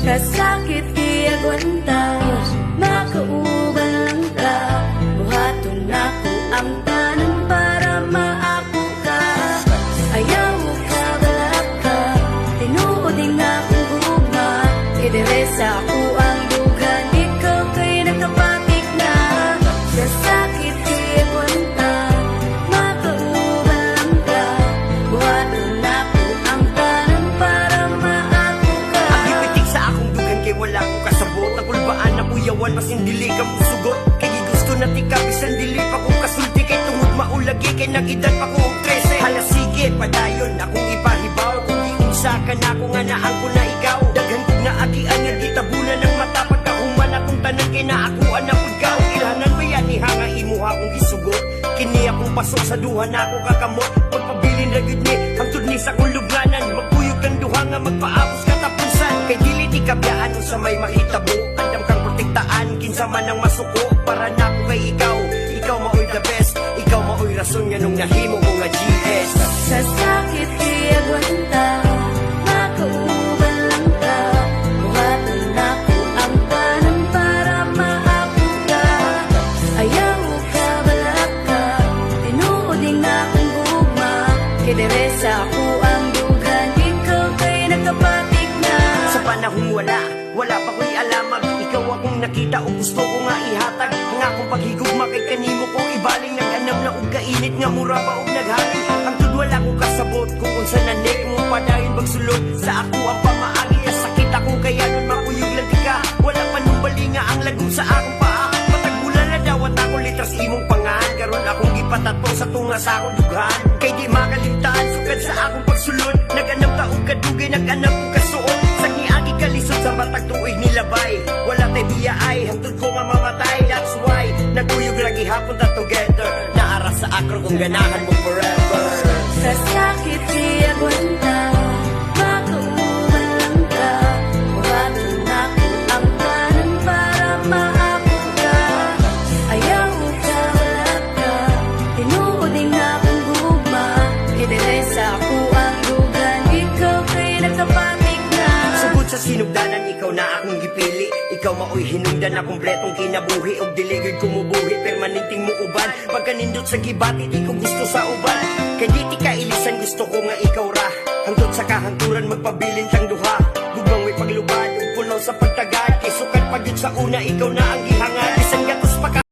Kasakit di aguanta. Na tika bisan dili pa kong kasulti kay tungod maulagi kay nag-edad pa kong 13 hala sige padayon akong ipahibaw. Kung di unsa ka na ako nga naang ko na ikaw. Daghan kog na agian nga gitabunan ng mata. Pagkahuman akong tanan kay naakuan na pagkaw. Ilhanan ba yan ihanga imuha akong gisugot kini akong pasok sa duha na ako kakamot. Pagpabilin ra gid ni hangtod ni sa kong lubnganan magkuyog kang duha nga magpaapos katapusan. Kay dili di kabyaan sa may mahitabo kinsa man ang masuko para na ako kay ikaw. Ikaw maoy the best ikaw maoy rason nga nung nahimo ko nga GS Sa sakit di agwanta Makauban lang ka. Buhatan ako ang tanan para maapo ka Ayaw ka balak ka. Tinuoding na akong gugma. Kideresa ako ang dugan Ikaw kay nagkapatik na. Sa panahong wala, wala pa ko'y akong nakita o gusto ko nga ihatag Ang akong paghigugma kay kanimo ko ibaling Nag-anam na og kainit nga mura ba og naghangin Ang tud wala ko kasabot kung unsa na nek mo padayon magsulod Sa ako ang pamaagi ya sakit ako kaya nun makuyog lang ka Wala pa nung bali nga ang lago sa akong paa. Matagbulan na daw at ako litras imong pangaan Karon akong gipatato sa tunga sa akong dughan. Kay di makalimtaan sukad sa akong pagsulod Nag-anam ta og kadugay, nag-anam og kasuot naguyog lagi hapon ta together. Naara sa akro kung ganahan mo forever maoy hinungdan na kumpletong kinabuhi Og diligid kumubuhi, permanenting mo uban Pagkanindot sa gibati, di ko gusto sa uban. Kay di ti ka ilisan, gusto ko nga ikaw ra. Hangtod sa kahangturan, magpabilin kang duha. Gugmang may paglubad, puno sa pagtagad. Kay sukat pag yun sa una, ikaw na